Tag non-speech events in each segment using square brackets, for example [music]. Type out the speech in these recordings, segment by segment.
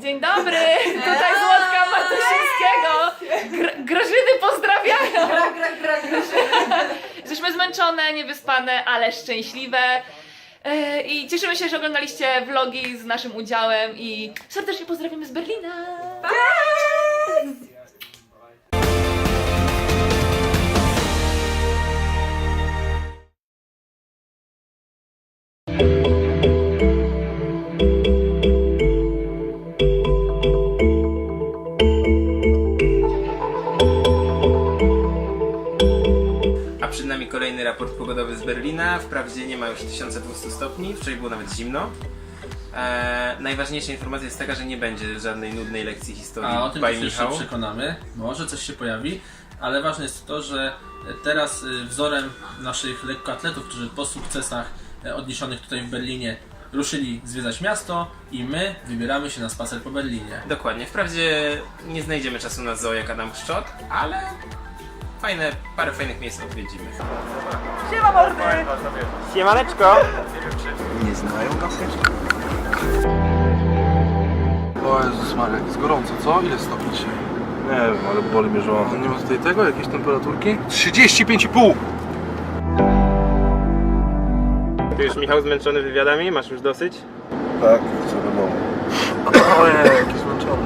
Dzień dobry, tutaj Złotka Matusińskiego. Gr- Grażyny pozdrawiają. Gra, gra, gra, gra. Jesteśmy zmęczone, niewyspane, ale szczęśliwe. E, I cieszymy się, że oglądaliście vlogi z naszym udziałem i serdecznie pozdrawiamy z Berlina. Raport pogodowy z Berlina. Wprawdzie nie ma już 1200 stopni, wczoraj było nawet zimno. Eee, najważniejsza informacja jest taka, że nie będzie żadnej nudnej lekcji historii A o tym by też Michał. przekonamy. Może coś się pojawi, ale ważne jest to, że teraz y, wzorem naszych lekkoatletów, którzy po sukcesach e, odniesionych tutaj w Berlinie ruszyli zwiedzać miasto i my wybieramy się na spacer po Berlinie. Dokładnie. Wprawdzie nie znajdziemy czasu na zoo jak Adam Szczot, ale fajne, parę fajnych miejsc odwiedzimy. Siema mordy! Siemaneczko! Nie znają jeszcze? O Jezus Maria, jak jest gorąco, co? Ile stopni dzisiaj? Nie wiem, ale boli mnie A żołądek. nie ma tutaj tego, jakiejś temperaturki? 35,5! Ty już Michał zmęczony wywiadami? Masz już dosyć? Tak, chcę do domu. [coughs] Ojej, jaki zmęczony.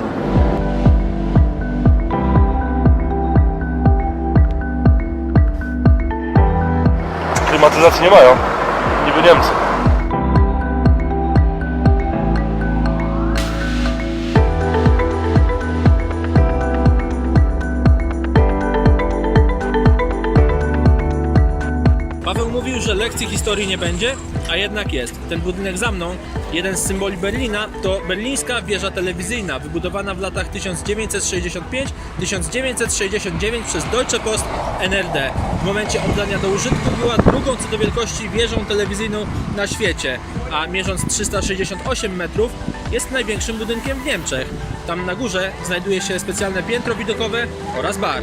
Klimatyzacji nie mają. Niby Niemcy. Lekcji historii nie będzie, a jednak jest. Ten budynek za mną, jeden z symboli Berlina, to berlińska wieża telewizyjna, wybudowana w latach 1965-1969 przez Deutsche Post NRD. W momencie oddania do użytku była drugą co do wielkości wieżą telewizyjną na świecie, a mierząc 368 metrów jest największym budynkiem w Niemczech. Tam na górze znajduje się specjalne piętro widokowe oraz bar.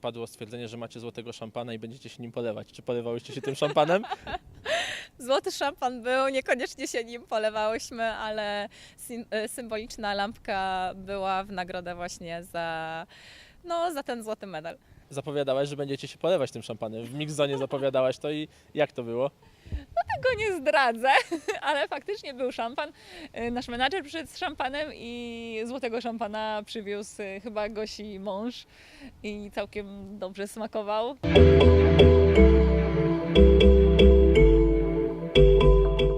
Padło stwierdzenie, że macie złotego szampana i będziecie się nim polewać. Czy polewałyście się tym szampanem? [laughs] Złoty szampan był, niekoniecznie się nim polewałyśmy, ale y, symboliczna lampka była w nagrodę właśnie za, no, za ten złoty medal. Zapowiadałaś, że będziecie się polewać tym szampanem. W Migzonie zapowiadałaś to i jak to było? Tego nie zdradzę, [laughs] ale faktycznie był szampan. Y, Nasz menadżer przyszedł z szampanem i złotego szampana przywiózł y, chyba Gosi mąż i całkiem dobrze smakował.